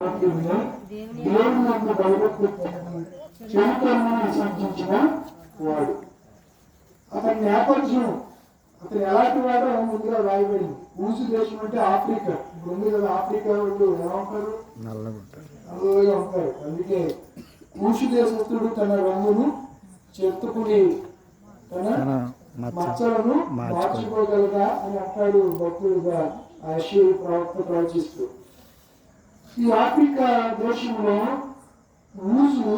దేవుని యొక్క చరిత్రను వాడు. అతని నేపథ్యం అతను ఎలాంటి వాడో ముందుగా రాయబడింది. ఊసు దేశం అంటే ఆఫ్రికా. ఇప్పుడు ఉంది కదా ఆఫ్రికా వాళ్ళు నల్లగుంటారు నల్లగా ఉంటారు. అందుకే ఊసు దేశస్తుడు తన రంగును చెత్తుకుని తన తన మచ్చ మచ్చలను మార్చుకో- మార్చుకోగలదా అని అంటాడు భక్తుడుగా ఆశీర్ ప్రవక్త ప్రవచిస్తూ. ఈ ఆఫ్రికా దేశంలో ఊసు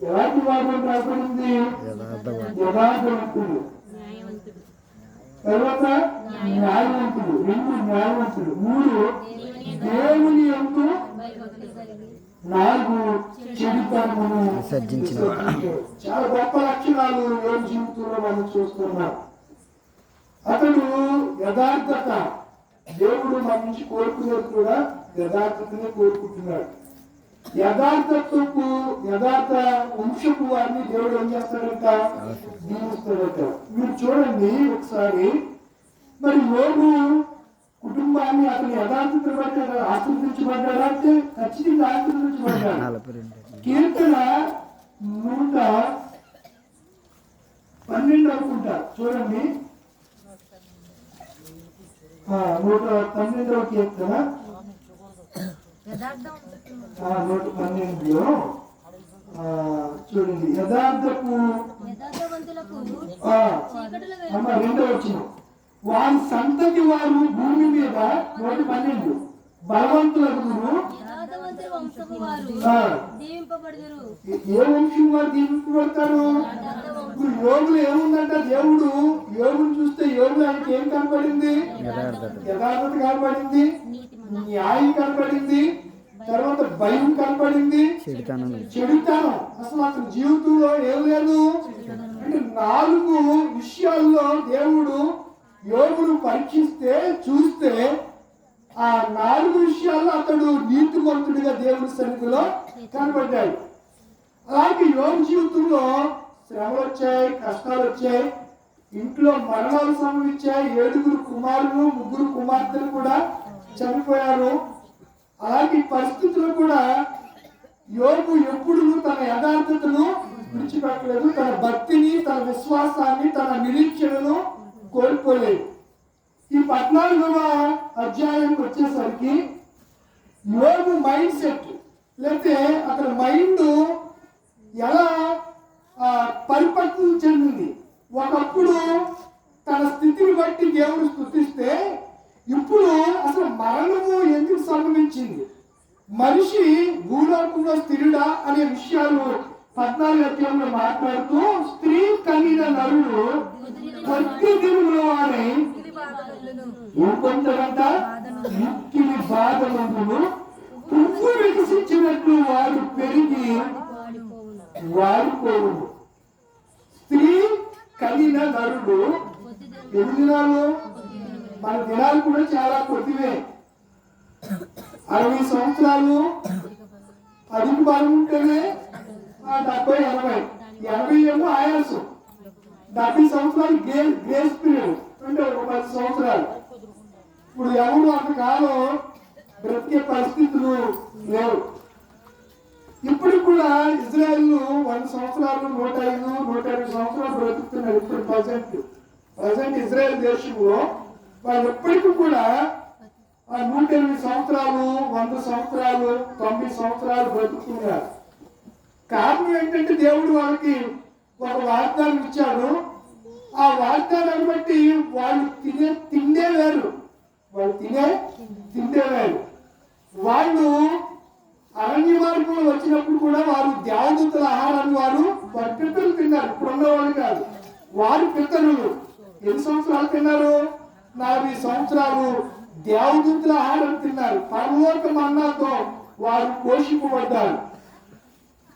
ఎలాంటి వాడు రాబడింది యథార్థవంతుడు తర్వాత న్యాయవంతుడు రెండు న్యాయవంతుడు మూడు దేవుని యొక్క నాలుగు చెడుతనమును విసర్జించాడు. చాలా గొప్ప లక్షణాలు యోగ జీవితంలో మనం చూస్తున్నాం అతడు యథార్థత దేవుడు మన నుంచి కోరుకునేది కూడా యథార్థతను కోరుకుంటున్నాడు. యథార్థత్వకు యథార్థ వంశపు వారిని దేవుడు ఏం చేస్తాడంట? దీవిస్తాడట. మీరు చూడండి ఒకసారి. మరి యోగు కుటుంబాన్ని అతను యథార్థత బట్టి అతను ఆశీర్వదించబడ్డాడా? అంటే ఖచ్చితంగా ఆశీర్వదించబడ్డాడు. కీర్తన నూట పన్నెండు అనుకుంటా. చూడండి. నూట పన్నెండవ కీర్తన. నూట పన్నెండులో చూడండి యథార్థపు రెండో వచ్చిన వారి సంతతి వారు భూమి మీద నూట పన్నెండు. బలవంతులకు ఏ వంశం వారు దీవించబడతారు ఇప్పుడు యోగులు ఏముందంట? దేవుడు యోగుని చూస్తే యోగులు ఆయనకి ఏం కనపడింది? యథార్థత కనపడింది. న్యాయం కనపడింది. తర్వాత భయం కనపడింది. చెడుతనం. అసలు అతని జీవితంలో ఏం లేదు? అంటే నాలుగు విషయాల్లో దేవుడు యోగుడు పరీక్షిస్తే చూస్తే ఆ నాలుగు విషయాల్లో అతడు నీతిమంతుడిగా దేవుడి సన్నిధిలో కనబడ్డాడు. అలాగే యోగ జీవితంలో శ్రమలు వచ్చాయి కష్టాలు వచ్చాయి. ఇంట్లో మరణాలు సంభవించాయి. ఏడుగురు కుమారులు ముగ్గురు కుమార్తెలు కూడా చనిపోయారు. అలాంటి పరిస్థితులు కూడా యోగు ఎప్పుడు తన యథార్థతను విడిచిపెట్టలేదు. తన భక్తిని తన విశ్వాసాన్ని తన నిరీక్షణను కోల్పోలేదు. ఈ పద్నాలుగవ అధ్యాయానికి వచ్చేసరికి యోగు మైండ్ సెట్ లేకపోతే అతని మైండ్ ఎలా పరిపక్వం చెందింది. ఒకప్పుడు తన స్థితిని బట్టి దేవుడు స్థుతిస్తే ఇప్పుడు అసలు మరణము ఎందుకు సంభవించింది? మనిషి భూలోకంలో స్థిరుడా అనే విషయాలు పద్నాలుగు అధ్యాయంలో మాట్లాడుతూ స్త్రీ కలిగిన నరుడు ప్రతి దినములో వారి బాధలను పువ్వు వికసించినట్లు వారు పెరిగి వాడిపోవును. స్త్రీ కలిగిన నరుడు ఎన్ని దినాలు? మన దినాలు కూడా చాలా కొద్దివే. అరవై సంవత్సరాలు. అదుపు బాగుంటేనే ఆ డెబ్బై ఎనభై. ఎనభై ఏమో ఆయాసం. డెబ్బై సంవత్సరాలు గ్రేస్ గ్రేస్ పీరియడ్ అంటే ఒక పది సంవత్సరాలు. ఇప్పుడు ఎవరు అంతకాలం బ్రతికే పరిస్థితులు లేవు. ఇప్పుడు కూడా ఇజ్రాయెల్ వంద సంవత్సరాలు నూట ఐదు నూట ఇరవై సంవత్సరాలు బ్రతుకుతున్నారు ఇప్పుడు ప్రజెంట్ ప్రజెంట్ ఇజ్రాయెల్ దేశంలో వాళ్ళు ఎప్పటికీ కూడా ఆ నూట ఎనిమిది సంవత్సరాలు వంద సంవత్సరాలు తొంభై సంవత్సరాలు బ్రతుకుతున్నారు. కారణం ఏంటంటే దేవుడు వాళ్ళకి ఒక వాగ్దానం ఇచ్చాడు. ఆ వాగ్దానాన్ని బట్టి వాళ్ళు తినే తిండే వేరు. వాళ్ళు తినే తిండే వేరు. వాళ్ళు అరణ్య మార్గంలో వచ్చినప్పుడు కూడా వారు దేవదూతల ఆహారాన్ని వారు వారి పితరులు తిన్నారు. ఇప్పుడు ఉన్నవాళ్ళు కాదు. వారి పితరులు ఎన్ని సంవత్సరాలు తిన్నారు? నలభై సంవత్సరాలు దేవదూతల ఆహారం తిన్నారు. పరలోక మన్నాతో వారు పోషింపబడ్డారు.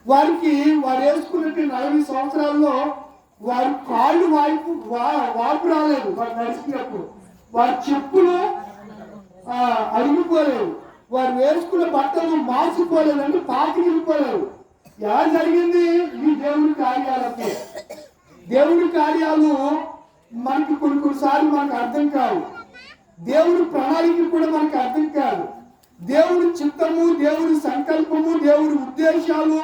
వారికి వారు వేసుకున్నట్టు నలభై సంవత్సరాల్లో వారి కాళ్ళు వాయిపు వాపు రాలేదు. వారు నడిచినప్పుడు వారి చెప్పులు అరిగిపోలేవు వారు వేసుకున్న బట్టలు మార్చిపోలేదు అంటే పాతికిపోలేదు ఎలా జరిగింది? ఈ దేవుడి కార్యాలకు దేవుడి కార్యాలు మనకి కొన్ని కొన్నిసార్లు మనకు అర్థం కావు. దేవుడి ప్రణాళిక కూడా మనకు అర్థం కాదు. దేవుడి చిత్తము దేవుడి సంకల్పము దేవుడి ఉద్దేశాలు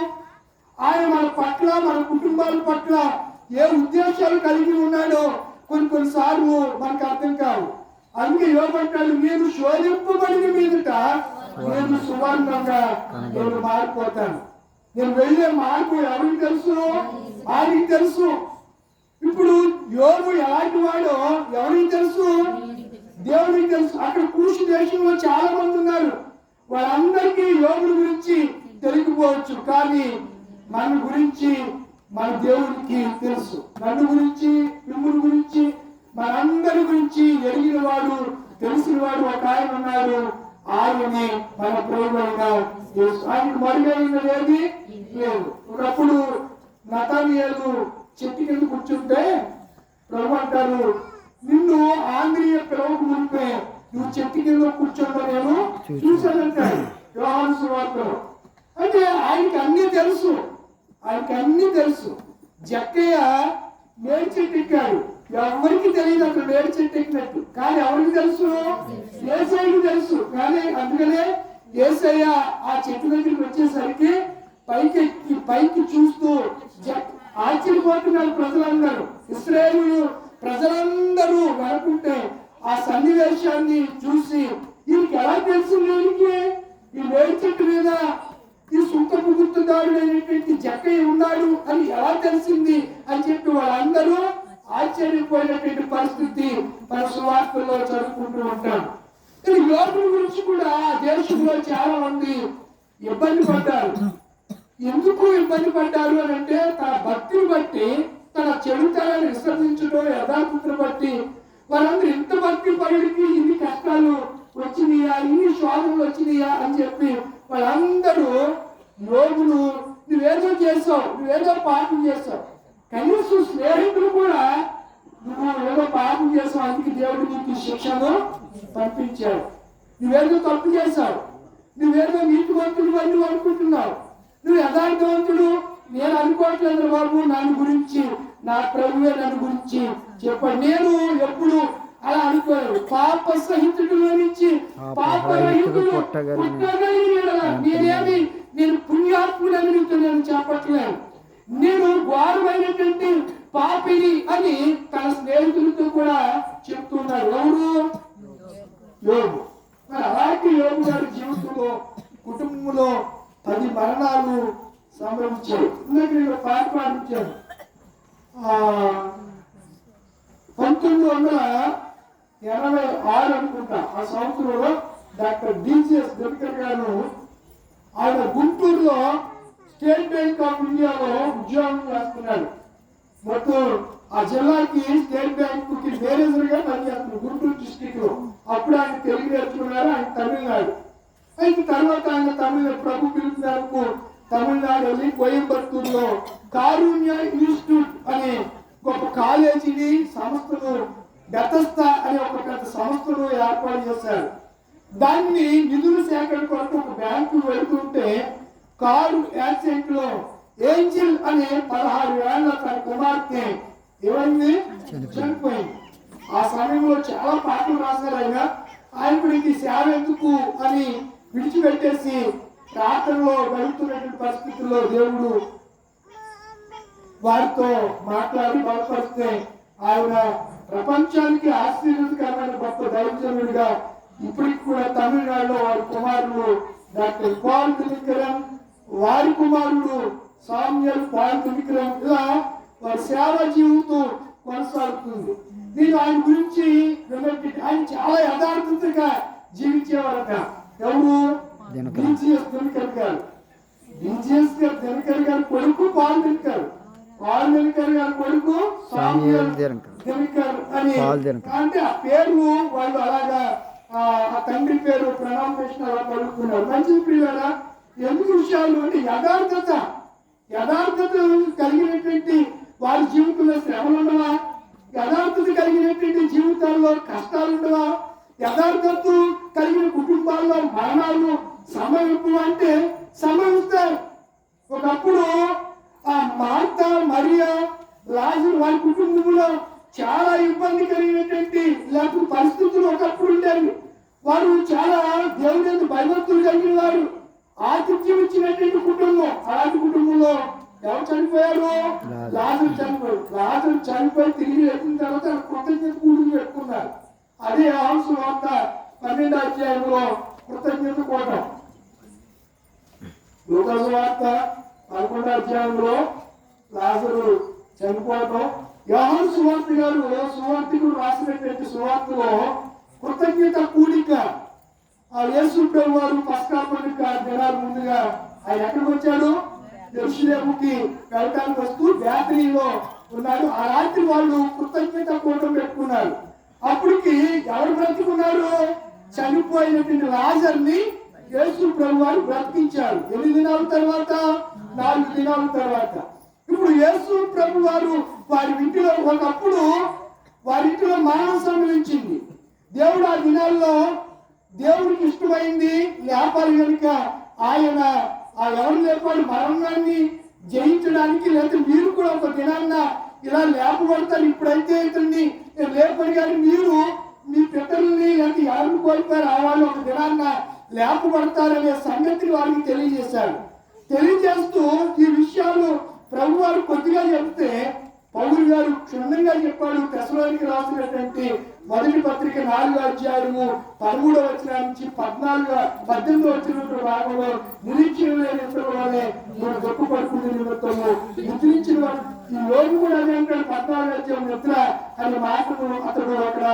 ఆయన మన పట్ల మన కుటుంబాల పట్ల ఏ ఉద్దేశాలు కలిగి ఉన్నాడో కొన్ని కొన్నిసార్లు మనకు అర్థం కావు. అందుకే యోగంటాడు మీరు శోధింపబడిన మీదట నేను సువర్ణంగా నేను మారిపోతాను. నేను వెళ్ళే మార్పు ఎవరికి తెలుసు? ఆయనకి తెలుసు. ఇప్పుడు యోగు ఎలాంటి వాడో ఎవరికి తెలుసు? దేవుడికి తెలుసు. అక్కడ కూర్చు దేశంలో చాలా మంది ఉన్నారు. వాళ్ళందరికీ యోగుల గురించి తెలియకపోవచ్చు. కానీ మన గురించి మన దేవునికి తెలుసు. నన్ను గురించి మిమ్మల్ని గురించి మనందరి గురించి ఎరిగిన వాడు తెలిసిన వాడు ఒక ఆయన ఉన్నారు ఆయనే మన ప్రేమగా యేసు ఆయనకు మరుగైనది ఏది లేదు. ఒకప్పుడు నతానియలు చెట్టు కింద కూర్చుంటే ప్రభు అంటారు నిన్ను ఆంధ్రీయ పిలవకు మునిపే నువ్వు చెట్టు కింద కూర్చోవడం నేను చూశానంటాడు వ్యవహార సువార్తలో. అంటే ఆయనకి అన్నీ తెలుసు. ఆయనకి అన్ని తెలుసు. జక్కయ్య మేడి చెట్టు ఎక్కాడు. ఎవరికి తెలియదు అక్కడ మేడి చెట్టు ఎక్కినట్టు. కానీ ఎవరికి తెలుసు? ఏసైకి తెలుసు. కానీ అందుకనే ఏసయ్య ఆ చెట్టు దగ్గరికి వచ్చేసరికి పైకి ఎక్కి పైకి చూస్తూ జ- ఆశ్చర్యపోతున్నారు ప్రజలందరూ. ఇస్రాయేలు ప్రజలందరూ అనుకుంటే ఆ సన్నివేశాన్ని చూసి వీరికి ఎలా తెలుసు వీరికి ఈ వేడి చెట్టు మీద ఈ సుంకపు గుర్తుదారుడు అనేటువంటి జక్కయ్య ఉన్నాడు అని ఎలా తెలిసింది అని చెప్పి వాళ్ళందరూ ఆశ్చర్యపోయినటువంటి పరిస్థితి మన సువార్తల్లో చదువుకుంటూ ఉంటాం. కానీ యోగుల గురించి కూడా దేశంలో చాలా మంది ఇబ్బంది పడ్డారు. ఎందుకు ఇబ్బంది పడ్డారు అని అంటే తన భక్తిని బట్టి తన చెడుతనాన్ని విసర్జించడం యథార్థతను బట్టి వాళ్ళందరూ ఇంత భక్తి పరుడికి ఇన్ని కష్టాలు వచ్చినాయా? ఇన్ని శోధనలు వచ్చినాయా అని చెప్పి వాళ్ళందరూ యోగులు నువ్వేదో చేస్తావు నువ్వేదో పాపం చేస్తావు కనీసం స్నేహితులు కూడా నువ్వు ఏదో పాపం చేసావు అందుకే దేవుడు నీకు శిక్షను పంపించాడు. నువ్వేదో తప్పు చేశావు నువ్వేదో నీతివంతుడు అని నువ్వు అనుకుంటున్నావు. నువ్వు యథార్థవంతుడు. నేను అనుకోవట్లేదు బాబు నన్ను గురించి. నా ప్రభువే నన్ను గురించి చెప్పండి. నేను ఎప్పుడు అలా అనుకోలేదు పాప సహితుడిలో నుంచి పాప రహితుడు నేనేమి నేను పుణ్యాత్ముడని నేను చెప్పట్లేదు. నేను ఘోరమైనటువంటి పాపిని అని తన స్నేహితులతో కూడా చెప్తున్నారు ఎవరు? యోగు మరి అలాంటి యోగు గారి జీవితంలో కుటుంబంలో పది మరణాలు సంభవించాయి. ఇందాక నేను పాట పాటించాను పంతొమ్మిది వందల ఎనభై ఆరు అనుకుంటా. ఆ సంవత్సరంలో డాక్టర్ డిసిఎస్ దినకర్ గారు ఆయన గుంటూరులో స్టేట్ బ్యాంక్ ఆఫ్ ఇండియాలో ఉద్యోగం చేస్తున్నాడు. మొత్తం ఆ జిల్లాకి స్టేట్ బ్యాంక్కి మేనేజర్గా పనిచేస్తున్నారు గుంటూరు డిస్టిక్లో అప్పుడు ఆయన తెలుగు నేర్చుకున్నారు ఆయన తమిళనాడు. అయితే తర్వాత ఆయన తమిళ ప్రభు పిలుపు తమిళనాడు వెళ్ళి కోయంబత్తూరులో కారుణ్య ఇన్స్టిట్యూట్ అనే గొప్ప కాలేజీని సంస్థను బెతస్తా అనే ఒక పెద్ద సంస్థను ఏర్పాటు చేశారు. దాన్ని నిధుల సేకరణ కొరకు ఒక బ్యాంకు వెళ్తుంటే కారు యాక్సిడెంట్లో ఏంజిల్ అనే పదహారు ఏళ్ళ తన కుమార్తె ఏమైంది చనిపోయింది. ఆ సమయంలో చాలా పాటలు రాశారు ఆయన. ఆయన ఈ సేవ ఎందుకు అని విడిచిపెట్టేసి ప్రార్థనలో గడుపుతున్నటువంటి పరిస్థితుల్లో దేవుడు వారితో మాట్లాడి బలపరిస్తే ఆయన ప్రపంచానికి ఆశ్చర్యకరమైన గొప్ప దైవజనుడిగా ఇప్పటికి కూడా తమిళనాడులో వారి కుమారుడు డాక్టర్ పాల్ దినకరన్ వారి కుమారుడు సామ్యల్ పాల్ దినకరన్ ఇలా వారి సేవ జీవితం కొనసాగుతుంది. నేను ఆయన గురించి ఆయన చాలా యథార్థతగా జీవించేవారట. ఎవరు. డిజిఎస్ దినకర్ గారు గారు. దినకర్ గారు కొడుకు పాల్ దినకర్ పాల్ దినకర్ గారి కొడుకు సామ్యూయల్ దినకర్. దినకర్. అంటే ఆ పేర్లు వాళ్ళు అలాగా ఆ తండ్రి పేరు ప్రొనౌన్సేషన్ అలా పలుకుతున్నారు. మంచి ప్రియులారా ఎందుకు విషయాలు అంటే యథార్థత. యథార్థత కలిగినటువంటి వారి జీవితంలో శ్రమలు ఉండవా? యథార్థత కలిగినటువంటి జీవితాల్లో కష్టాలు ఉండవా? యథార్థత కలిగిన కుటుంబాల్లో మరణాలు సంభవింపు అంటే సంభవిస్తాయి ఒకప్పుడు ఆ మార్త మరియా లాజరు వారి కుటుంబంలో చాలా ఇబ్బంది కలిగినటువంటి లేకపోతే పరిస్థితులు ఒకప్పుడు ఉండేవి. వారు చాలా దేవుని భయభక్తులు కలిగిన వారు. ఆతిథ్యం ఇచ్చినటువంటి కుటుంబం. అలాంటి కుటుంబంలో ఎవరు చనిపోయారు? లాజరు. చనిపోయారు లాజరు చనిపోయి తిరిగి వచ్చిన తర్వాత కృతజ్ఞత కూడుకు పెట్టుకున్నారు అదే ఆంశ వార్త పన్నెండు అధ్యాయంలో కృతజ్ఞత కూటం లూకాసు వార్త పదకొండో అధ్యాయంలో లాజరు చనిపోవటం యోహాను సువార్త గారు సువార్తికుడు రాసినటువంటి సువార్తలో కృతజ్ఞత కూడిక. ఆ యేసు వారు పస్కా పండుగ దినాల ముందుగా ఆయన ఎక్కడికి వచ్చాడు? ఎరుసలేముకి వెళ్ళటానికి వస్తూ బ్యాటరీలో ఉన్నాడు. ఆ రాత్రి వాళ్ళు కృతజ్ఞత కూటం పెట్టుకున్నారు. అప్పటికి ఎవరు బ్రతుకున్నారు? చనిపోయినటువంటి రాజర్ని యేసు ప్రభు వారు బ్రతికించారు. ఎన్ని దినాల తర్వాత? నాలుగు దినాల తర్వాత. ఇప్పుడు యేసు ప్రభు వారు వారి ఇంటిలో ఒకప్పుడు వారి ఇంటిలో మరణం సంభవించింది దేవుడు ఆ దినాల్లో దేవుడికి ఇష్టమైంది లేపాలి కనుక ఆయన ఆ ఎవరు లేపాడు? మరణాన్ని జయించడానికి లేకపోతే మీరు కూడా ఒక దినాన్న ఇలా లేపబడతారు. ఇప్పుడైతే ఇతన్ని లేపడి కానీ మీరు మీ పిల్లల్ని లేకపోతే ఎవరిని కోల్పోయారు ఆ వాళ్ళు ఒక దినాన్న లేపబడతారనే సంగతిని వారికి తెలియజేశారు తెలియజేస్తూ ఈ విషయాలు ప్రభు వారు కొద్దిగా చెప్తే పౌరులు గారు క్షుణ్ణంగా చెప్పాడు తెసలోనికి రాసినటువంటి మొదటి పత్రిక నాలుగు అధ్యాయము పదమూడవ వచ్చిన నుంచి పద్నాలుగు పద్దెనిమిది వచ్చిన భాగంలో నిరీక్షణ లేని ఇతరుల గొప్ప పడుకునే నిమిత్తము నిద్రించిన ఈ లోను కూడా అదే పద్నాలుగు అధ్యాయం నిద్ర అనే మాటను అతడు అక్కడ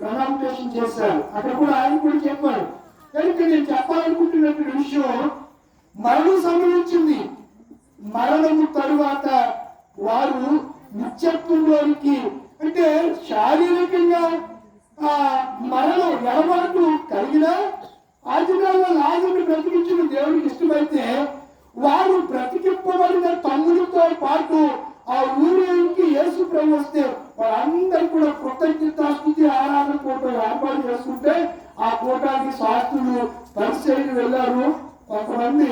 ప్రొనౌన్సియేషన్ చేశారు అక్కడ కూడా ఆయన కూడా చెప్పాడు. కనుక నేను చెప్పాలనుకుంటున్నటువంటి విషయం మరణం సంభవించింది. మరణము తరువాత వారు నిత్యత్వంలోనికి అంటే శారీరకంగా ఆ మరణం ఎడబాటు కలిగినా ఆదికాలంలో లాజరుని బ్రతికించిన దేవుడికి ఇష్టమైతే వారు బ్రతికింపబడిన తమ్ముడితో పాటు ఆ ఊరికి యేసు ప్రభు వస్తే వాళ్ళందరూ కూడా కృతజ్ఞతాస్థుతి ఆరాధన కోట ఏర్పాటు చేసుకుంటే ఆ కోటానికి శాస్త్రులు పరిశీలికి వెళ్ళారు. కొంతమంది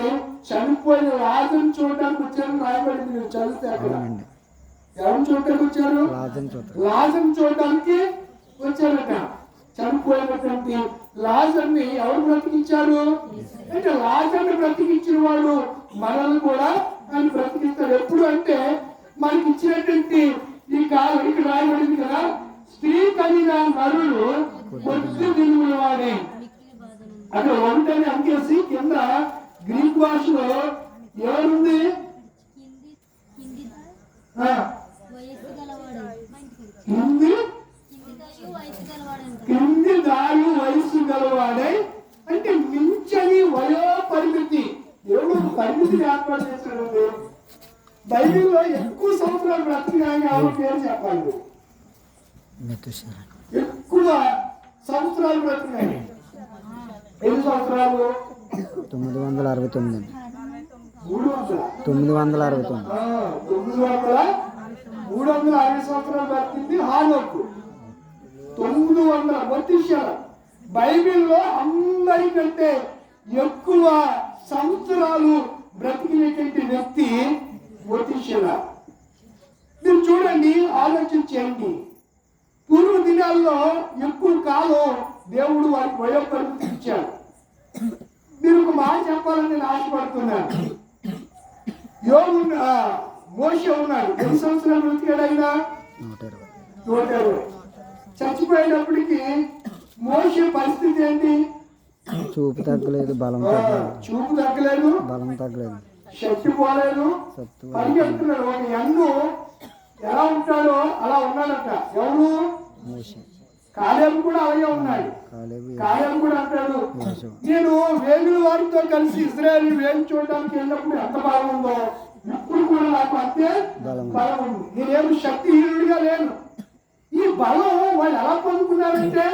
చనిపోయిన రాజుని చూడడానికి వచ్చారని రాయబడింది. మీరు చదివితే అక్కడ. ఎవరిని చూడటానికి వచ్చారు? లాజర్ని చూడడానికి వచ్చారట. చనిపోయినటువంటి లాజర్ని ఎవరు బ్రతికించారు? అంటే లాజర్ని బ్రతికించిన వాడు మనల్ని కూడా ఆయన బ్రతికిస్తాడు. ఎప్పుడు అంటే మనకి ఇచ్చినటువంటి ఈ కాలం ఇక్కడ రాయబడింది కదా స్త్రీ కలిగిన నరులు కొద్ది దిగుల వాడే. అక్కడ ఒకటని అంకేసి కింద గ్రీక్ భాషలో ఎవరుంది? పేరు చెప్పాలి? ఎక్కువ సంవత్సరాలు బ్రతికినాయి ఎన్ని సంవత్సరాలు? తొమ్మిది వందల అరవై తొమ్మిది. తొమ్మిది వందల అరవై తొమ్మిది. తొమ్మిది వందల? మూడు వందల అరవై సంవత్సరాలు బ్రతికింది హానోకు. తొమ్మిది వందల బతిశాల బైబిల్లో అందరికంటే ఎక్కువ సంవత్సరాలు బ్రతికినటువంటి వ్యక్తి బతిశాల మీరు చూడండి ఆలోచన చేయండి పూర్వ దినాల్లో ఎక్కువ కాలం దేవుడు వారికి వయోపరిమితి ఇచ్చాడు. మీరు ఒక మాట చెప్పాలని నేను ఆశపడుతున్నాను. యోగు మోష ఉన్నాడు. ఎన్ని సంవత్సరాలు బ్రతికాడు ఆయన? నూట ఇరవై. చచ్చిపోయేటప్పటికి మోష పరిస్థితి ఏంటి? చూపు తగ్గలేదు బలం చూపు తగ్గలేదు. బలం తగ్గలేదు. శక్తి పోలేదు. పరిగెత్తున్నాడు ఒక ఎన్ను ఎలా ఉంటాడో అలా ఉన్నాడట. ఎవరు? కాలేబు కూడా అలాగే ఉన్నాడు. కాలేబు కూడా అంటాడు. నేను వేగుల వారితో కలిసి ఇజ్రాయల్ వేలు చూడడానికి వెళ్ళినప్పుడు ఎంత బలం ఉందో ఇప్పుడు కూడా నాకు అంతే బలం ఉంది. నేనేమి శక్తిహీనుడిగా లేను. ఈ బలం వాళ్ళు ఎలా పొందుకున్నారంటే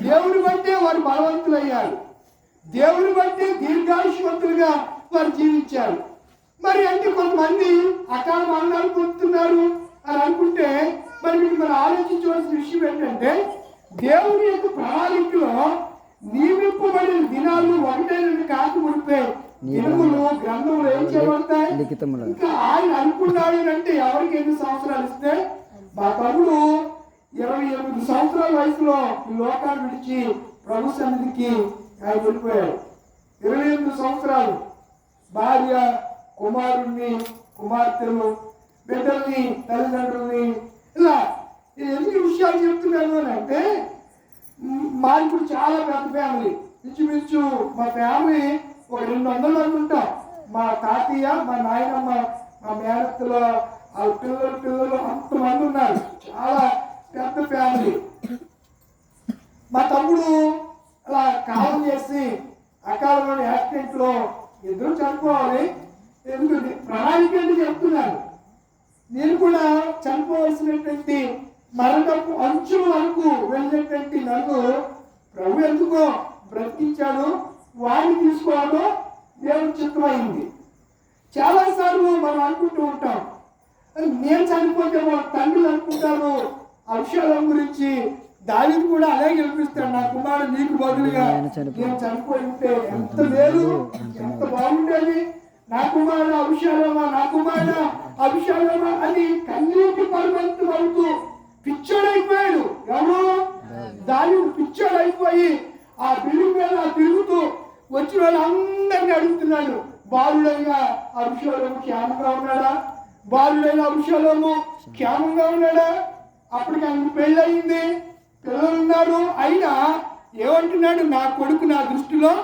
దేవుని బట్టే వారు బలవంతులయ్యారు దేవుని బట్టే దీర్ఘాయుష్మంతులుగా వారు జీవించారు. మరి అంటే కొంతమంది అకాల మరణాలు పొందుతున్నారు. అని అనుకుంటే మరి మీకు మనం ఆలోచించవలసిన విషయం ఏంటంటే దేవుని యొక్క ప్రణాళికలో నియమింపబడిన దినాలు ఒకటైన కాకు ముడిపే దినములు గ్రంథములు ఏం చేయబడతాయి? ఇంకా ఆయన అనుకున్నాడు అని అంటే ఎవరికి ఎన్ని సంవత్సరాలు ఇస్తే? మా తమ్ముడు ఇరవై ఎనిమిది సంవత్సరాల వయసులో ఈ లోకాన్ని విడిచి ప్రభు సన్నిధికి ఆయన వెళ్ళిపోయాడు. ఇరవై ఎనిమిది సంవత్సరాలు భార్య కుమారుణ్ణి కుమార్తెలు బిడ్డల్ని తల్లిదండ్రుల్ని ఇలా ఎన్ని ఎందుకు విషయాలు చెప్తున్నాను అని అంటే మా ఇప్పుడు చాలా పెద్ద ఫ్యామిలీ ఇంచుమించు మా ఫ్యామిలీ ఒక రెండు వందలు అనుకుంటాం మా తాతయ్య మా నాయనమ్మ మా మేనత్తలో వాళ్ళ పిల్లలు పిల్లలు అంతమంది ఉన్నారు. చాలా పెద్ద ఫ్యామిలీ మా తమ్ముడు అలా కాలం చేసి అకాలంలోని యాక్సిడెంట్లో ఎదురు ఇద్దరు చనిపోవాలి. ఎందుకంటే ప్రణాళిక అంటే చెప్తున్నాను. నేను కూడా చనిపోవలసినటువంటి మరణపు అంచుల వరకు వెళ్ళినటువంటి నన్ను ప్రభు ఎందుకో బ్రతికించాడు వాడిని తీసుకోవడం దేవుని చిత్తమైంది. చాలాసార్లు మనం అనుకుంటూ ఉంటాం "అరే, నేను చనిపోతే మా తండ్రులు అనుకుంటారు. ఆ విషయాల గురించి దానికి కూడా అలాగే గెలిపిస్తాడు నా కుమారుడు నీకు బదులుగా నేను చనిపో- నేను చనిపోయి ఉంటే ఎంత మేలు ఎంత బాగుండేది. నా కుమారుడు అభిషాలమా నా కుమారుడు అభిషాలమా అని కన్నీటి పర్వంతం అవుతూ పిచ్చోడైపోయాడు. ఎవరు? దాని పిచ్చడైపోయి ఆ బిల్డింగ్ మీద తిరుగుతూ వచ్చిన వాళ్ళందరినీ అడుగుతున్నాడు. బాలుడైన అభిషేకము క్షేమంగా ఉన్నాడా? బాలుడైన అభిషేకము క్షేమంగా ఉన్నాడా? అప్పటికి ఆయన పెళ్ళయింది. పిల్లలు ఉన్నారు అయినా ఏమంటున్నాడు? నా కొడుకు నా దృష్టిలో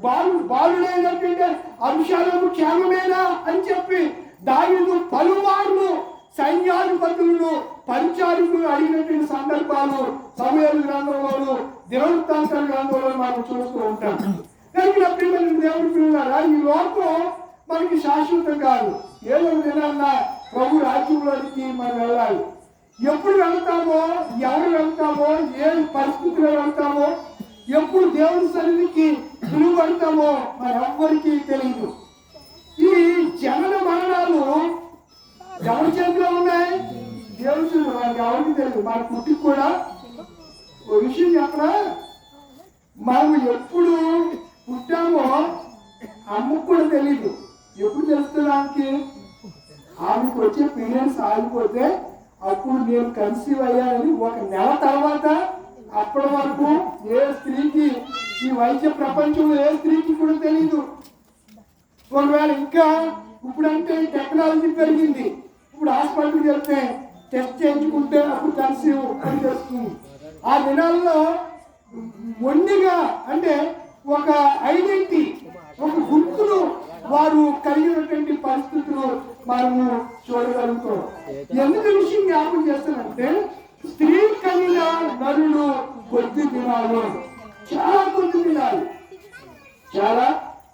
బాలు బాలుడైనటువంటి అభిషేకము క్షేమమేనా అని చెప్పి దానిను పలువార్లు సైన్యాధిపతులను పరిచారకులు అడిగినటువంటి సందర్భాలు సమయాలు గ్రంథంలోను దినవృత్తాంతాల గ్రంథంలో మనం చూస్తూ ఉంటాం. కనుక నా దేవుడి పిల్లలారా ఈ లోకం మనకి శాశ్వతం కాదు. ఏదో దినాన్న ప్రభు రాజ్యంలోనికి మనం వెళ్ళాలి. ఎప్పుడు వెళ్తామో ఎవరు వెళ్తామో ఏ పరిస్థితిలో వెళ్తామో ఎప్పుడు దేవుని సన్నిధికి విలువ పడతామో మన తెలియదు. ఈ జనన మరణాలు ఎవరి చేతిలో ఉన్నాయి? దేవుని చేతిలో ఎవరికి తెలుసు? మన పుట్టికి కూడా ఒక విషయం చెప్పరా? మనం ఎప్పుడు పుట్టామో అమ్మకు కూడా తెలియదు ఎప్పుడు తెలుస్తున్నానికి ఆమెకు వచ్చే పీరియడ్స్ ఆగిపోతే అప్పుడు నేను కన్సీవ్ అయ్యానని ఒక నెల తర్వాత అప్పటి వరకు ఏ స్త్రీకి ఈ వైద్య ప్రపంచంలో ఏ స్త్రీకి కూడా తెలియదు ఒకవేళ ఇంకా. ఇప్పుడంటే టెక్నాలజీ పెరిగింది. ఇప్పుడు హాస్పిటల్కి వెళ్తే టెస్ట్ చేయించుకుంటే అప్పుడు కన్సీవ్ అని తెలుస్తుంది ఆ దినాల్లో మొండిగా అంటే ఒక ఐడెంటిటీ ఒక గుర్తును వారు కలిగినటువంటి పరిస్థితులు మనము చూడగలుగుతాం. ఎందుకు విషయం జ్ఞాపకం చేస్తానంటే స్త్రీ కలిగిన నరులు కొద్ది దినాలు. చాలా కొద్ది దినాలు. చాలా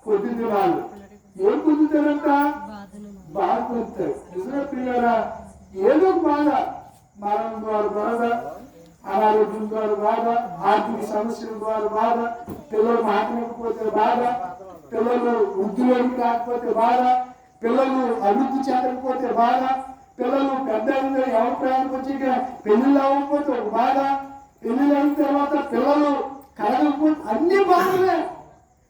కొద్ది దినాలు. ఏ బాధను బాధ పొందుతారు నిజమే పిల్లరా ఏదో బాధ. మరణం ద్వారా బాధ అనారోగ్యం ద్వారా బాధ ఆర్థిక సమస్యల ద్వారా బాధ పిల్లలు మాట్లాడకపోతే బాధ పిల్లలు వృద్ధిలోకి రాకపోతే బాధ పిల్లలు అభివృద్ధి చెందకపోతే బాధ పిల్లలు పెద్ద ఎవరి ప్రయాణం వచ్చి పెళ్ళిళ్ళు అవ్వకపోతే ఒక బాధ పెళ్ళిళ్ళు అయిన తర్వాత పిల్లలు కలగకపోతే అన్ని బాధలే.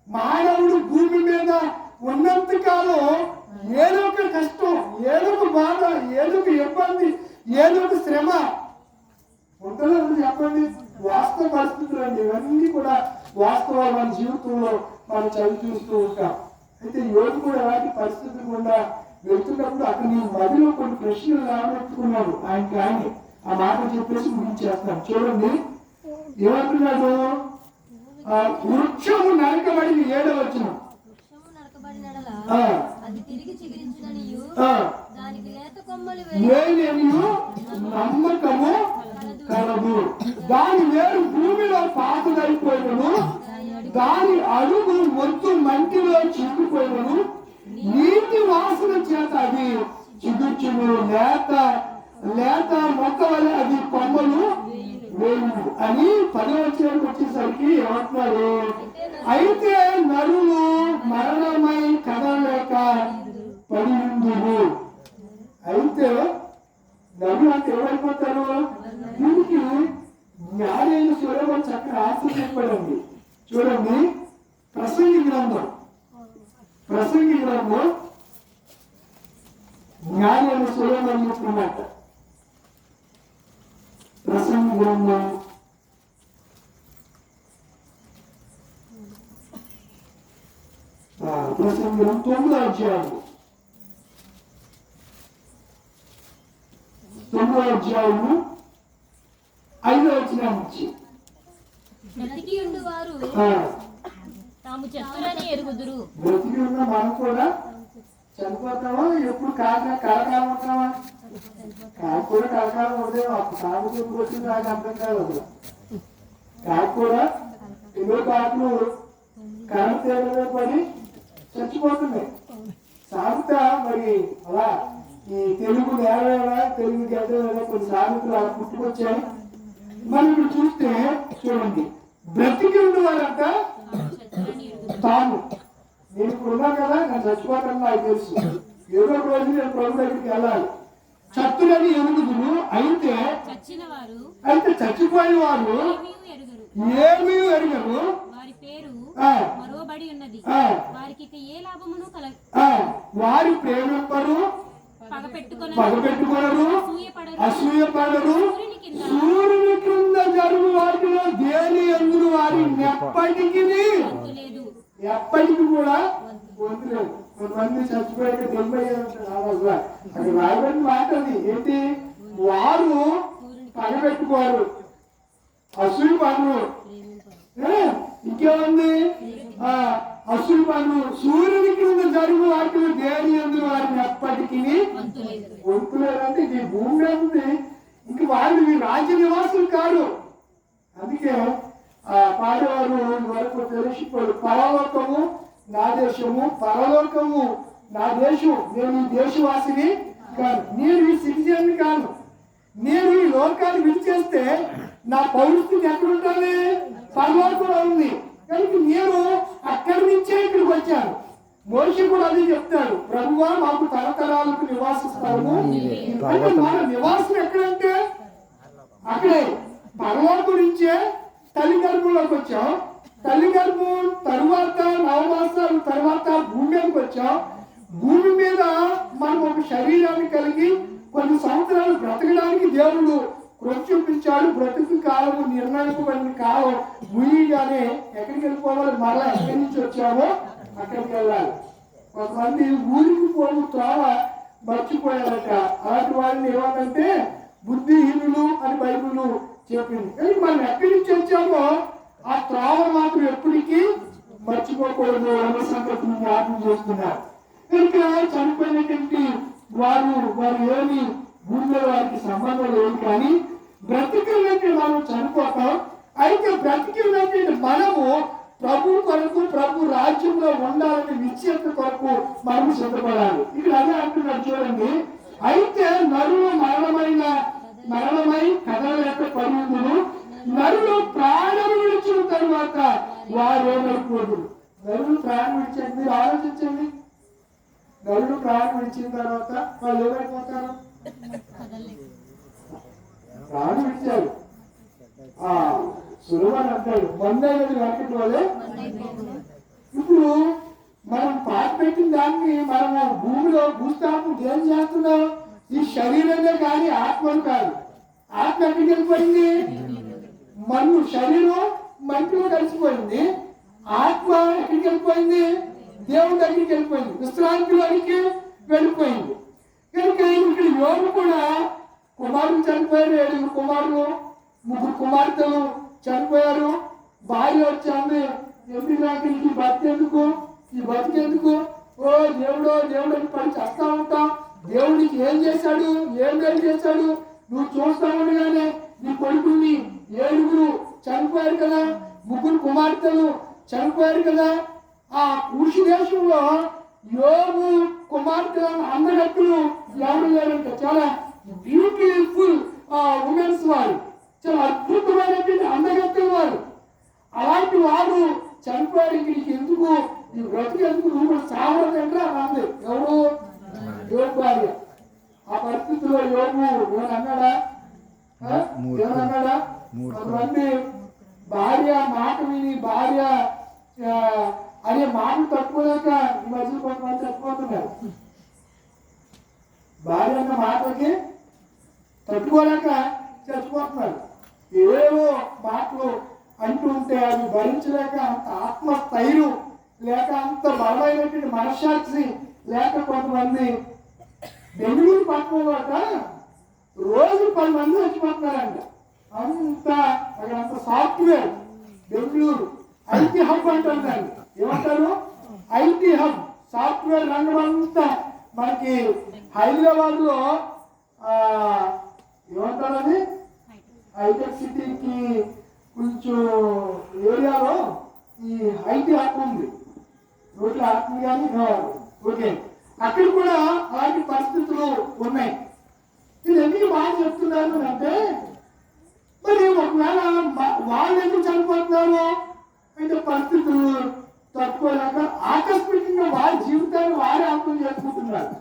మానవుడు భూమి మీద ఉన్నంత కాలం ఏదో ఒక కష్టం ఏదో ఒక బాధ ఏదో ఒక ఇబ్బంది ఏదో ఒక శ్రమ. ఉంటుందో చెప్పండి. వాస్తవ పరిస్థితులు అండి. ఇవన్నీ కూడా వాస్తవాలు మన జీవితంలో మనం చవి చూస్తూ ఉంటాం. అయితే యోగి కూడా ఎలాంటి పరిస్థితులు కూడా వెళ్తున్నప్పుడు అక్కడ నీ మదిలో కొన్ని ప్రశ్నలు రాబెట్టుకున్నాడు ఆయనకి ఆయన ఆ మాట చెప్పేసి ముగించేస్తాం. చూడండి. ఏమంటున్నాడు? వృక్షము నరకబడింది ఏడవ వచ్చిన వృక్షము నరకబడినడల ఆ. అది తిరిగి చిగురించుననియు ఆ, దానికి లేత కొమ్మలు వేయి. వేలేమియు నమ్మకము కలదు. దాని వేరు భూమిలో పాతదైపోయినను దాని అడుగు మొత్తు మంటిలో చిక్కుపోయినను. నీటి వాసన చేత అది చిగుర్చును. లేత లేత మొక్క వలె అది కొమ్మలు వేయును అని పదవచనానికి వచ్చేసరికి ఏమంటున్నారు? అయితే నరులు మరణమై కదలక పడిందురు అయితే నరులు అంటే ఎవరైపోతారు దీనికి జ్ఞానైన సులభం చక్కగా ఆశ్రయించబడింది చూడండి ప్రసంగి గ్రంథం. ప్రసంగి గ్రంథం జ్ఞానైన సులభం చెప్తున్నట్ట. ప్రసంగి గ్రంథం గ్రంథం తొమ్మిదో అధ్యాయము తొమ్మిదో అధ్యాయము ఐదో వచ్చిన నుంచి బ్రతికి ఉండు వారు ఆ, తాము చెత్తలని ఎరుగుదురు బ్రతికి ఉన్న మనం కూడా చనిపోతామా ఎప్పుడు కాక కలకాలం ఉంటామా కాకు కూడా కలకాలం ఉండేమో అప్పుడు కాకు ఎప్పుడు వచ్చింది నాకు అర్థం కాదు అసలు కాకు కూడా ఎన్నో కాకులు కరెంట్ తీగల పడి చచ్చిపోతున్నాయి. సామెత మరి అలా ఈ తెలుగు నేల తెలుగు గడ్డ కొన్ని సామెతలు అలా పుట్టుకొచ్చాయి. మనం ఇప్పుడు చూస్తే చూడండి. బ్రతికి ఉన్నవారంట తాను. నేను ఇప్పుడు ఉన్నాను కదా నేను చచ్చిపోతాను నాకు తెలుసు. ఏదో ఒక రోజు నేను ప్రభు దగ్గరికి వెళ్ళాలి. చత్తులని ఎరుగుదురు అయితే అయితే చచ్చిపోయిన వారు ఏమీ ఎరుగరు. పేరు మరోబడి ఉన్నది. వారికి ఏ లాభమును కల వారి ప్రేమింపరు పగ పెట్టుకొన పగబెట్టుకొనరు అసూయపడరు. సూర్యుని కింద. జరుగు వాటిలో దేని ఎందుకు వారి ఎప్పటికీ ఎప్పటికీ కూడా వదిలేదు కొంతమంది చచ్చిపోయాక తెలిపోయారు అది రాయబడిన మాట అది. ఏంటి? వారు పగబెట్టుకోరు అసూయ పనులు ఏ? ఇంకేముంది? ఆ అసూయ సూర్యుని కింద జరుగు వాటిని దేని ఎందుకు వారిని ఎప్పటికీ వంతు వంతులేదంటే ఈ భూమి ఉంది. ఇంక వారిని మీ రాజ్య నివాసులు కాదు. అందుకే ఆ పాడేవారు వరకు తెలిసిపోయి పరలోకము నా దేశము పరలోకము నా దేశం. నేను ఈ దేశవాసిని కాదు నేను ఈ సిటిజన్ కాదు నేను ఈ లోకాన్ని విడిచేస్తే నా పౌరుస్థితి ఎక్కడుంటుంది? పరలోకంలో ఉంది. కనుక నేను అక్కడి నుంచే ఇక్కడికి వచ్చాను. మోషి కూడా అదే చెప్తాడు. ప్రభువా మాకు తరతరాలకు నివాస స్థలము అంటే మన నివాసం ఎక్కడంటే అక్కడే. పరలోకం నుంచే తల్లి గర్భంలోకి వచ్చాం. తల్లి గర్భం తరువాత నవమాసాలు తర్వాత భూమి మీదకి వచ్చాం. భూమి మీద మనం ఒక శరీరాన్ని కలిగి కొన్ని సంవత్సరాలు బ్రతకడానికి దేవుడు కృప చూపించాడు బ్రతుకు కాలము నిర్ణయింపబడిన కాలం ముయ్యగానే ఎక్కడికి వెళ్ళిపోవాలి? మరలా ఎక్కడి నుంచి వచ్చామో అక్కడికి వెళ్ళాలి. కొంతమంది ఊరికి పోయిన త్రోవ మర్చిపోయారట. అలాంటి వాళ్ళని ఏమంటే బుద్ధిహీనులు అని బైబుల్ చెప్పింది. కానీ మనం ఎక్కడి నుంచి వచ్చామో ఆ త్రోవ మాత్రం ఎప్పటికీ మర్చిపోకూడదు అన్న సంగతిని జ్ఞాపకం చేస్తున్నారు. ఇంకా చనిపోయినటువంటి వారు వారు ఏమి భూమిలో వారికి సంబంధం లేదు కానీ బ్రతికినట్టు మనం చనిపోతాం. అయితే బ్రతికినట్టు మనము ప్రభు కొరకు ప్రభు రాజ్యంలో ఉండాలని నిశ్చయత కొరకు మనము సిద్ధపడాలి. ఇక్కడ అదే అంటున్నాడు చూడండి. అయితే నరులు మరణమైన మరణమై కదలలేక పరుగుదురు నరులు ప్రాణం విడిచిన తరువాత వారేమైపోదురు నరులు ప్రాణం విడిచండి ఆలోచించండి. నరులు ప్రాణం విడిచిన తర్వాత వాళ్ళు ఏమైపోతారు ప్రాణం విడిచారు. ఆ సులువని అంటాడు మందైనది వెనకటి వాళ్ళే ఇప్పుడు మనం పాట పెట్టిన దాన్ని మనం భూమిలో భూస్థాపం ఏం చేస్తున్నాం? ఈ శరీరమే కానీ ఆత్మను కాదు. ఆత్మ ఎక్కడికి వెళ్ళిపోయింది? మన్ను శరీరం మంటిలో కలిసిపోయింది. ఆత్మ ఎక్కడికి వెళ్ళిపోయింది? దేవుడి దగ్గరికి వెళ్ళిపోయింది. విశ్రాంతిలోనికి వెళ్ళిపోయింది. కనుక ఇక్కడ యోగు కూడా కుమారుడు చనిపోయారు ఏడుగురు కుమారులు ముగ్గురు కుమార్తెలు చనిపోయారు. భార్య వచ్చింది ఎందుకు నాకు ఈ బతికెందుకు? ఈ బతికెందుకు? ఓ దేవుడో దేవుడు పని చేస్తా ఉంటాం. దేవుడికి ఏం చేశాడు? ఏం మేలు చేశాడు. నువ్వు చూస్తా ఉండగానే నీ కొడుకుని ఏడుగురు చనిపోయారు కదా ముగ్గురు కుమార్తెలు చనిపోయారు కదా ఆ కృషి దేశంలో యోగు కుమార్తె అందగత్తులు ఎవరు లేరంట చాలా బ్యూటిఫుల్ ఉమెన్స్ వారు. చాలా అద్భుతమైనటువంటి అందగత్తులు వారు. అలాంటి వారు నీకు ఎందుకు? నీ బ్రతికి ఎందుకు? నువ్వు కూడా చావడంటే అంది ఎవరు? యోగు భార్య. ఆ పరిస్థితిలో యోగు ఏమన్నాడా ఆ? ఏమన్నాడా కొంతమంది భార్య మాట విని భార్య అనే మాటలు తట్టుకోలేక ఈ మధ్య కొంతమంది చచ్చిపోతున్నారు భార్య అన్న మాటలకి తట్టుకోలేక చచ్చిపోతున్నారు ఏవో మాటలు అంటూ ఉంటే అవి భరించలేక అంత ఆత్మస్థైర్యం లేక అంత బలమైనటువంటి మనశ్శాక్షి లేక కొంతమంది బెంగళూరు పట్టణంలో అట రోజు పది మంది చచ్చిపోతున్నారంట అంత అక్కడ సాఫ్ట్వేర్ బెంగళూరు ఐటీ హబ్ అంటారు దాన్ని ఏమంటారు? ఐటీ హబ్ సాఫ్ట్వేర్ రంగం అంతా మనకి హైదరాబాద్లో ఏమంటారు అది? హైటెక్ సిటీకి కొంచెం ఏరియాలో ఈ ఐటీ హబ్ ఉంది. రోడ్ల ఆత్మ కానీ ఓకే. అక్కడ కూడా అలాంటి పరిస్థితులు ఉన్నాయి. ఇది ఎందుకు బాగా చెప్తున్నాను అంటే మరి ఒకవేళ వాళ్ళు ఎందుకు చనిపోతున్నారు అంటే పరిస్థితులు తట్టుకోలేక ఆకస్మికంగా వారి జీవితాన్ని వారే అంతం చేసుకుంటున్నారు.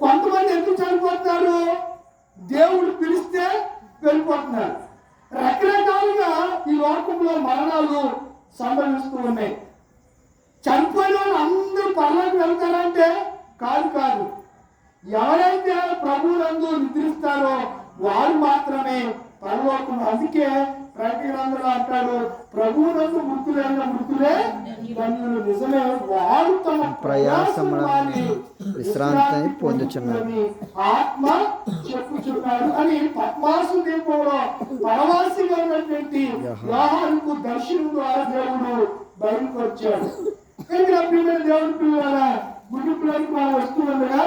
కొంతమంది ఎందుకు చనిపోతున్నారు దేవుడు పిలిస్తే వెళ్ళిపోతున్నారు. రకరకాలుగా ఈ లోకంలో మరణాలు సంభవిస్తూ ఉన్నాయి. చనిపోయిన వాళ్ళు అందరూ పర్లోకి వెళ్తారంటే కాదు కాదు. ఎవరైతే ప్రభువులందు నిద్రిస్తారో వారు మాత్రమే పరలోకం అందుకే ప్రకటనలో అంటాడు ప్రభువునందు మృతులైన మృతులే ధన్యులు నిజమే వారు తమ విశ్రాంతిని పొందుచున్నారు. అని ఆత్మ చెప్పుచున్నాడు అని పద్మాసు దీపంలో పరవాసిగా ఉన్నటువంటి యోహానుకు దర్శనం ద్వారా దేవుడు బయటకు వచ్చాడు ఇక్కడ ప్రియమైన దేవుడి పిల్లల గుడ్డు పిల్లలకి మనం వస్తుండగా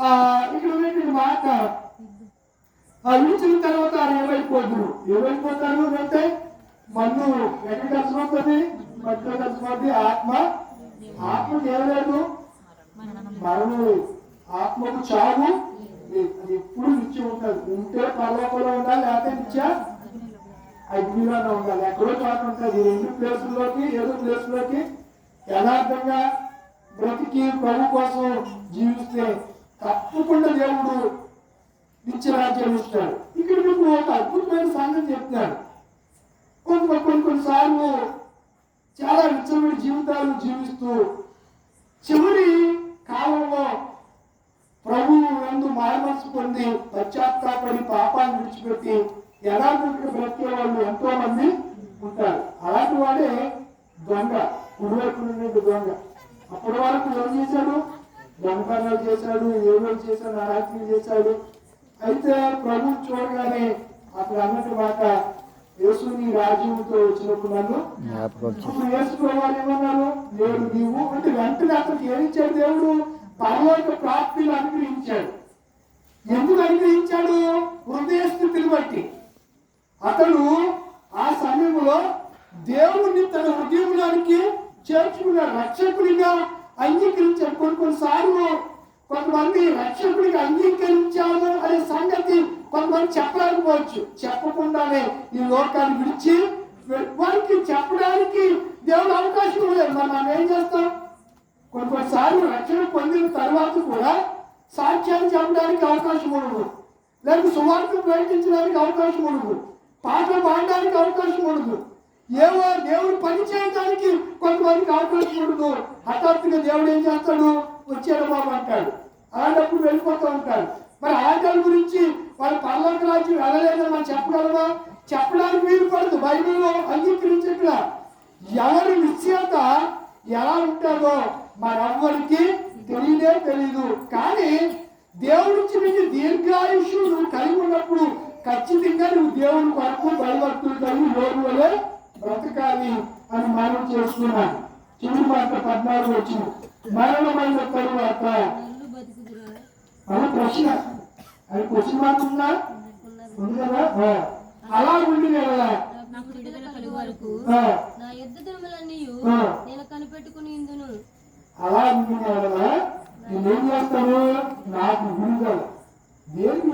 ఆ ఇక్కడ మాట ఆ తర్వాత ఆయన ఏమైపోతున్నారు ఏమైపోతారు అంటే మన్ను ఎక్కడ కలిసిపోతుంది మట్టిలో కలిసిపోతుంది ఆత్మ. ఆత్మ ఏం మరణం ఆత్మకు చావు. ఎప్పుడు నిత్యం ఉంటుంది. ఉంటే పర్వకంలో ఉండాలి లేకపోతే నిత్య అగ్నిలోనే ఉండాలి. ఎక్కడో చోట ఉంటుంది. రెండు ప్లేసుల్లోకి ఏదో ప్లేసులోకి యథార్థంగా బ్రతికి ప్రభు కోసం జీవిస్తే తప్పకుండా దేవుడు నిత్యరాజ్యం ఇస్తాడు ఇక్కడ మీకు ఒక అద్భుతమైన సంగతి చెప్తున్నాడు కొంత కొన్ని కొన్నిసార్లు చాలా విచ్చలమైన జీవితాలు జీవిస్తూ చివరి కాలంలో ప్రభువు ఎందు మాయమనసు పొంది పశ్చాత్తాపడి పాపాన్ని విడిచిపెట్టి యథార్థంగా బ్రతికే వాళ్ళు ఎంతో మంది ఉంటారు. అలాంటి వాడే దొంగ. కుడివైపు నుండి దొంగ. అప్పటి వరకు ఏం చేశాడు? దొంగతనాలు చేశాడు ఏమేమి చేశాడు అరాత్రి చేశాడు అయితే ప్రభు చూడగానే అక్కడ అన్నట్టు మాట యేసుని రాజ్యంతో వచ్చినప్పుడు నన్ను వేసుకోవాలి ఏమన్నారు దేవుడు నీవు అంటే వెంటనే అతనికి ఏమి ఇచ్చాడు దేవుడు? పరలోక ప్రాప్తిని అనుగ్రహించాడు. ఎందుకు అనుగ్రహించాడు? హృదయ స్థితిని బట్టి. అతడు ఆ సమయంలో దేవుణ్ణి తన హృదయంలోనికి చేర్చుకున్నాడు రక్షకుడిగా అంగీకరించాడు. కొన్ని కొన్నిసార్లు కొంతమంది రక్షకుడికి అంగీకరించాము అనే సంగతి కొంతమంది చెప్పలేకపోవచ్చు. చెప్పకుండానే ఈ లోకాన్ని విడిచి వారికి చెప్పడానికి దేవుడు అవకాశం లేదు మరి మనం ఏం చేస్తాం? కొన్ని కొన్నిసార్లు రక్షణ పొందిన తర్వాత కూడా సాక్ష్యాన్ని చెప్పడానికి అవకాశం ఉండదు. లేకపోతే సువార్త ప్రకటించడానికి అవకాశం ఉండదు. పాటలు పాడడానికి అవకాశం ఉండదు. ఏవో దేవుడు పని చేయడానికి కొంతమందికి అవకాశం ఉండదు. హఠాత్తుగా దేవుడు ఏం చేస్తాడు? వచ్చాడు బాబు అంటాడు. అలాంటప్పుడు వెళ్ళిపోతూ ఉంటాడు. మరి ఆకలి గురించి వాళ్ళు పర్లోక రాజ్యం వెళ్ళలేదని మనం చెప్పగలమా? చెప్పడానికి వీలు పడదు. బైబిల్లో అంగీకరించట్ల. ఎవరి నిశ్చయత ఎలా ఉంటారో మరెవ్వరికి తెలియదే తెలియదు కానీ దేవుడి నుంచి మీకు దీర్ఘాయుషు నువ్వు కలిగి ఉన్నప్పుడు ఖచ్చితంగా నువ్వు దేవుని కొరకు బలవర్తులు కలిగి లోటు వలే బ్రతకాలి అని మనం చేసుకున్నాను చివరి మాట పద్నాలుగు వచ్చిన మరణమైన తరువాత మన ప్రశ్న. అది క్వశ్చన్ మార్క్ ఉందా? ఉంది కదా. అలా ఉండి కదా. నాకు విడుదల కలుగు వరకు. నా యుద్ధ. నేను కనిపెట్టుకుని ఇందును అలా ఉండి కదా. నేనేం చేస్తాను? నాకు విడుదల. దేనికి